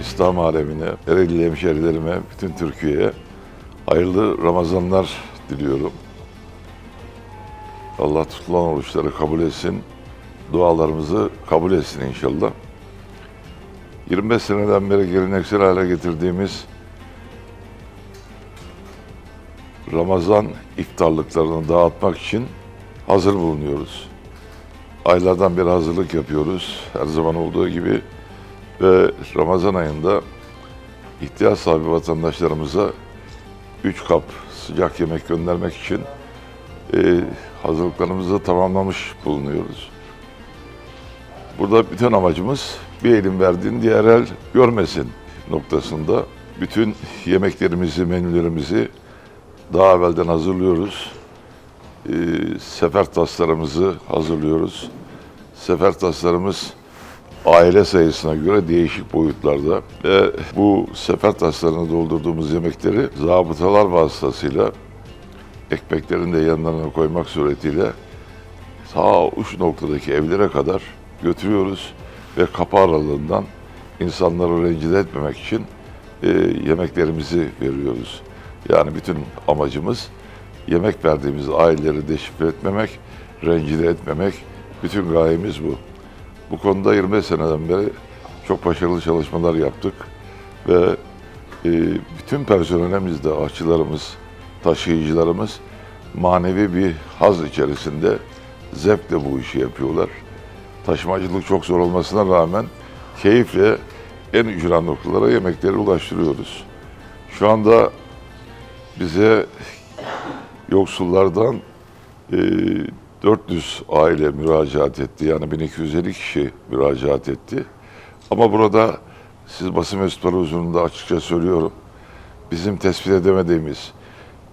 İslam alemine, Ereğli hemşerilerime, bütün Türkiye'ye hayırlı Ramazanlar diliyorum. Allah tutulan oruçları kabul etsin, dualarımızı kabul etsin inşallah. 25 seneden beri geleneksel hale getirdiğimiz Ramazan iftarlıklarını dağıtmak için hazır bulunuyoruz. Aylardan beri hazırlık yapıyoruz. Her zaman olduğu gibi ve Ramazan ayında ihtiyaç sahibi vatandaşlarımıza 3 kap sıcak yemek göndermek için e, hazırlıklarımızı tamamlamış bulunuyoruz. Burada bütün amacımız bir elin verdiğini diğer el görmesin noktasında. Bütün yemeklerimizi, menülerimizi daha evvelden hazırlıyoruz. E, sefer taslarımızı hazırlıyoruz. Sefer taslarımız aile sayısına göre değişik boyutlarda ve bu sefer taslarını doldurduğumuz yemekleri zabıtalar vasıtasıyla ekmeklerin de yanlarına koymak suretiyle ta uç noktadaki evlere kadar götürüyoruz ve kapı aralığından insanları rencide etmemek için e, yemeklerimizi veriyoruz. Yani bütün amacımız yemek verdiğimiz aileleri deşifre etmemek, rencide etmemek. Bütün gayemiz bu. Bu konuda 25 seneden beri çok başarılı çalışmalar yaptık ve e, bütün personelimiz de aşçılarımız, taşıyıcılarımız manevi bir haz içerisinde zevkle bu işi yapıyorlar. Taşımacılık çok zor olmasına rağmen keyifle en ücra noktalara yemekleri ulaştırıyoruz. Şu anda bize yoksullardan e, 400 aile müracaat etti. Yani 1250 kişi müracaat etti. Ama burada siz basın mensupları huzurunda açıkça söylüyorum. Bizim tespit edemediğimiz,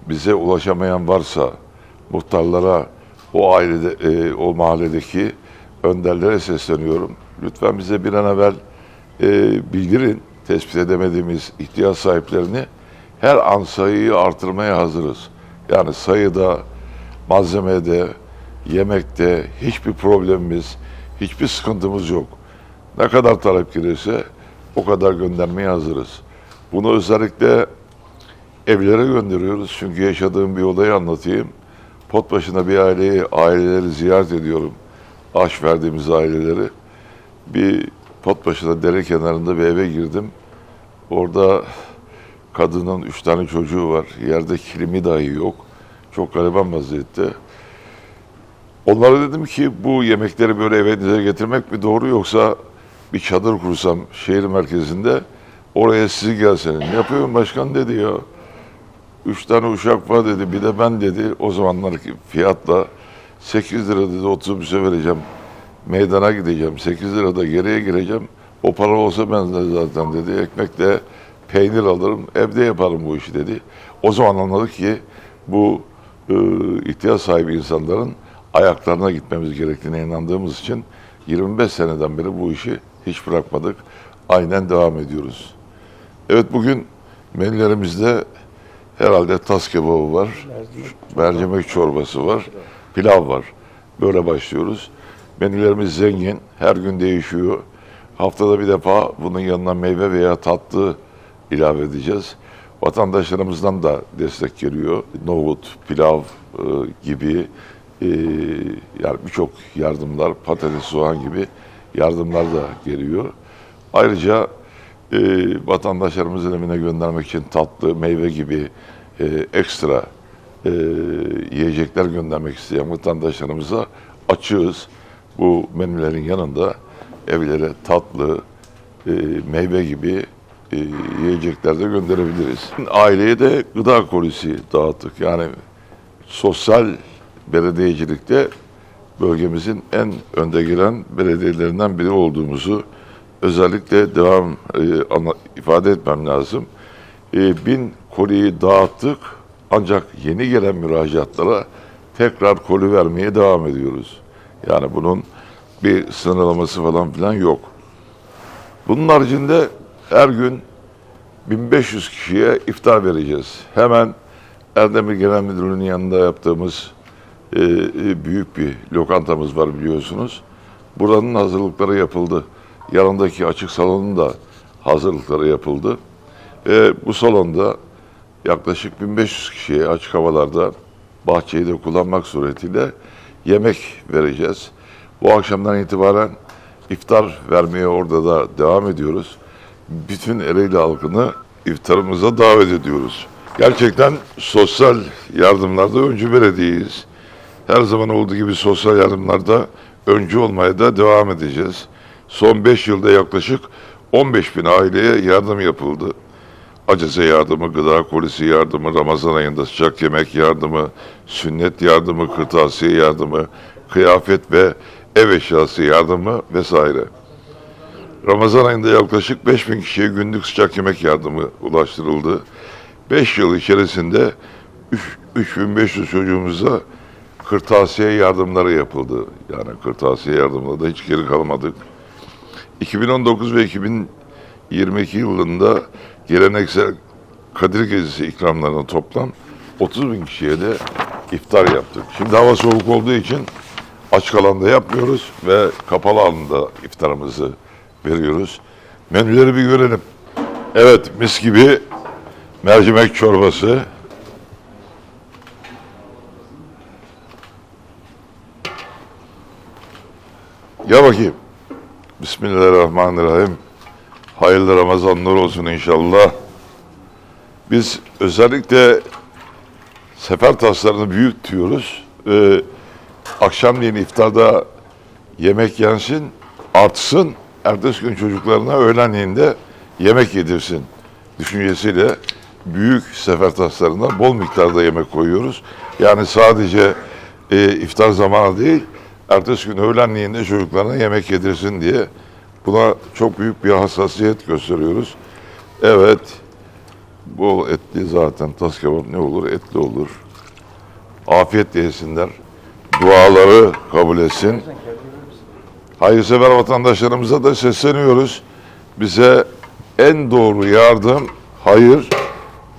bize ulaşamayan varsa muhtarlara, o ailede, e, o mahalledeki önderlere sesleniyorum. Lütfen bize bir an evvel e, bildirin tespit edemediğimiz ihtiyaç sahiplerini. Her an sayıyı artırmaya hazırız. Yani sayıda, malzemede, yemekte hiçbir problemimiz, hiçbir sıkıntımız yok. Ne kadar talep gelirse o kadar göndermeye hazırız. Bunu özellikle evlere gönderiyoruz. Çünkü yaşadığım bir olayı anlatayım. Pot başına bir aileyi, aileleri ziyaret ediyorum. Aş verdiğimiz aileleri. Bir pot başına dere kenarında bir eve girdim. Orada kadının üç tane çocuğu var. Yerde kilimi dahi yok. Çok gariban vaziyette. Onlara dedim ki bu yemekleri böyle evinize getirmek mi doğru yoksa bir çadır kursam şehir merkezinde oraya sizi gelseniz. Yapıyorum başkan dedi ya. Üç tane uşak var dedi bir de ben dedi. O zamanlarki fiyatla 8 lira dedi otobüse vereceğim. Meydana gideceğim. 8 lirada geriye gireceğim. O para olsa ben de zaten dedi. Ekmekle peynir alırım. Evde yaparım bu işi dedi. O zaman anladık ki bu e, ihtiyaç sahibi insanların ayaklarına gitmemiz gerektiğine inandığımız için 25 seneden beri bu işi hiç bırakmadık. Aynen devam ediyoruz. Evet bugün menülerimizde herhalde tas kebabı var, mercimek çorbası var, pilav var. Böyle başlıyoruz. Menülerimiz zengin, her gün değişiyor. Haftada bir defa bunun yanına meyve veya tatlı ilave edeceğiz. Vatandaşlarımızdan da destek geliyor. Nohut, pilav e, gibi e, yani birçok yardımlar, patates, soğan gibi yardımlar da geliyor. Ayrıca e, vatandaşlarımızın evine göndermek için tatlı, meyve gibi e, ekstra e, yiyecekler göndermek isteyen vatandaşlarımıza açığız. Bu menülerin yanında evlere tatlı, e, meyve gibi e, yiyecekler de gönderebiliriz. Aileye de gıda kolisi dağıttık. Yani sosyal belediyecilikte bölgemizin en önde gelen belediyelerinden biri olduğumuzu özellikle devam e, anla- ifade etmem lazım. E, bin koliyi dağıttık ancak yeni gelen müracaatlara tekrar koli vermeye devam ediyoruz. Yani bunun bir sınırlaması falan filan yok. Bunun haricinde her gün 1500 kişiye iftar vereceğiz. Hemen Erdemir Genel Müdürlüğü'nün yanında yaptığımız büyük bir lokantamız var biliyorsunuz. Buranın hazırlıkları yapıldı. Yanındaki açık salonun da hazırlıkları yapıldı. Ve bu salonda yaklaşık 1500 kişiye açık havalarda bahçeyi de kullanmak suretiyle yemek vereceğiz. Bu akşamdan itibaren iftar vermeye orada da devam ediyoruz. Bütün Ereğli halkını iftarımıza davet ediyoruz. Gerçekten sosyal yardımlarda öncü belediyeyiz. Her zaman olduğu gibi sosyal yardımlarda öncü olmaya da devam edeceğiz. Son 5 yılda yaklaşık 15 bin aileye yardım yapıldı. Acize yardımı, gıda kolisi yardımı, Ramazan ayında sıcak yemek yardımı, sünnet yardımı, kırtasiye yardımı, kıyafet ve ev eşyası yardımı vesaire. Ramazan ayında yaklaşık 5000 kişiye günlük sıcak yemek yardımı ulaştırıldı. 5 yıl içerisinde üç- 3500 çocuğumuza kırtasiye yardımları yapıldı. Yani kırtasiye yardımında da hiç geri kalmadık. 2019 ve 2022 yılında geleneksel Kadir Gecesi ikramlarına toplam 30 bin kişiye de iftar yaptık. Şimdi hava soğuk olduğu için açık alanda yapmıyoruz ve kapalı alanda iftarımızı veriyoruz. Menüleri bir görelim. Evet mis gibi mercimek çorbası. Ya bakayım. Bismillahirrahmanirrahim. Hayırlı Ramazanlar olsun inşallah. Biz özellikle sefer taslarını büyük tutuyoruz. Ee, akşamleyin iftarda yemek yensin, artsın. Ertesi gün çocuklarına öğlenleyin de yemek yedirsin düşüncesiyle büyük sefer taslarına bol miktarda yemek koyuyoruz. Yani sadece e, iftar zamanı değil, ertesi gün öğlenleyin de çocuklarına yemek yedirsin diye buna çok büyük bir hassasiyet gösteriyoruz. Evet, bol etli zaten tas kebap ne olur? Etli olur. Afiyet yesinler. Duaları kabul etsin. Hayırsever vatandaşlarımıza da sesleniyoruz. Bize en doğru yardım, hayır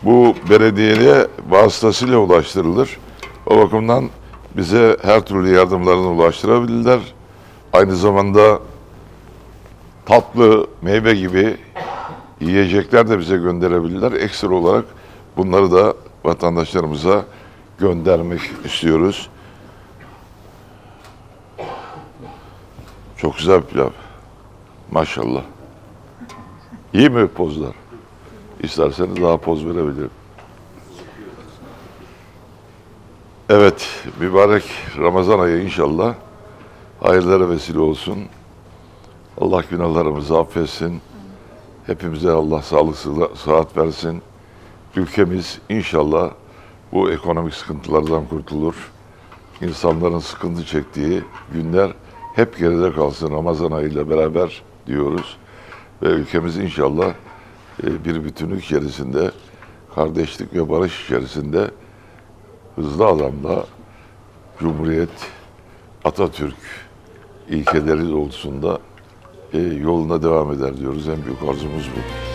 bu belediyeye vasıtasıyla ulaştırılır. O bakımdan bize her türlü yardımlarını ulaştırabilirler. Aynı zamanda tatlı, meyve gibi yiyecekler de bize gönderebilirler. Ekstra olarak bunları da vatandaşlarımıza göndermek istiyoruz. Çok güzel pilav. Maşallah. İyi mi pozlar? İsterseniz daha poz verebilirim. Evet, mübarek Ramazan ayı inşallah hayırlara vesile olsun. Allah günahlarımızı affetsin. Hepimize Allah sağlık, sıhha- sıhhat versin. Ülkemiz inşallah bu ekonomik sıkıntılardan kurtulur. İnsanların sıkıntı çektiği günler hep geride kalsın Ramazan ayıyla beraber diyoruz. Ve ülkemiz inşallah e, bir bütünlük içerisinde, kardeşlik ve barış içerisinde hızlı adamda Cumhuriyet, Atatürk ilkeleri doğrultusunda e, yoluna devam eder diyoruz. En büyük arzumuz bu.